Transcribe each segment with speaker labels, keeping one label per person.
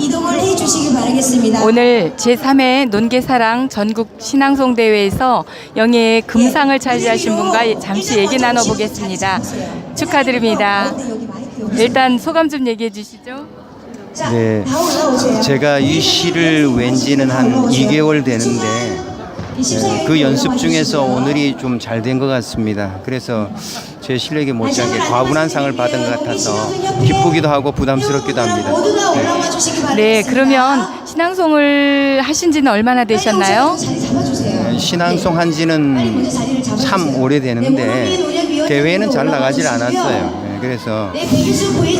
Speaker 1: 이동을 해주시기 바라겠습니다.
Speaker 2: 오늘 제3회 논개사랑 전국 신앙송 대회에서 영예의 금상을 차지하신 분과 잠시 얘기 나눠보겠습니다. 축하드립니다. 일단 소감 좀 얘기해 주시죠.
Speaker 1: 자,
Speaker 3: 네. 제가 이 시를 웬지는 한 2개월 되는데 네, 그 연습 중에서 오늘이 좀 잘 된 것 같습니다. 그래서 제 실력에 못지않게 과분한 상을 받은 것 같아서 기쁘기도 하고 부담스럽기도 합니다. 네.
Speaker 2: 네, 그러면 신앙송을 하신 지는 얼마나 되셨나요?
Speaker 1: 잡아주세요.
Speaker 3: 신앙송 한 지는 참 오래되는데 대회는 잘 나가질 않았어요. 네, 그래서
Speaker 1: 네,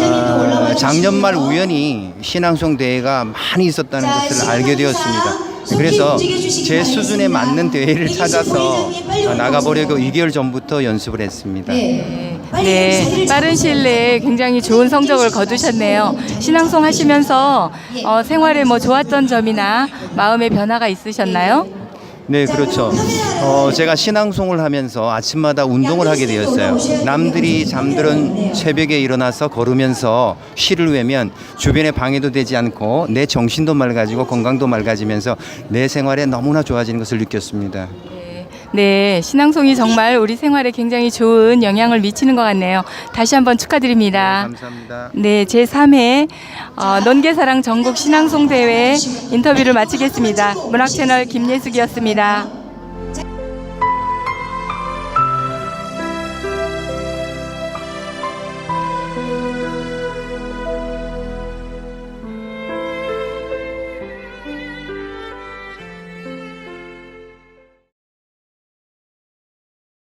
Speaker 3: 아, 작년 말. 우연히 신앙송 대회가 많이 있었다는
Speaker 1: 자,
Speaker 3: 것을 알게 되었습니다. 그래서 제 수준에. 맞는 대회를 찾아서 어, 나가보려고
Speaker 1: 올라오세요.
Speaker 3: 2개월 전부터 연습을 했습니다.
Speaker 1: 네.
Speaker 2: 네, 빠른 시일 내에 굉장히 좋은 성적을 거두셨네요. 신앙송 하시면서 어, 생활에 뭐 좋았던 점이나 마음의 변화가 있으셨나요?
Speaker 3: 네, 그렇죠. 어, 제가 신앙송을 하면서 아침마다 운동을 하게 되었어요. 남들이 잠들은 새벽에 일어나서 걸으면서 시를 외면 주변에 방해도 되지 않고 내 정신도 맑아지고 건강도 맑아지면서 내 생활에 너무나 좋아지는 것을 느꼈습니다.
Speaker 2: 네, 네, 신앙송이 정말 우리 생활에 굉장히 좋은 영향을 미치는 것 같네요. 다시 한번 축하드립니다.
Speaker 3: 감사합니다.
Speaker 2: 네, 제 3회 어, 논개사랑 전국 신앙송 대회 인터뷰를 마치겠습니다. 문학 채널 김예숙이었습니다.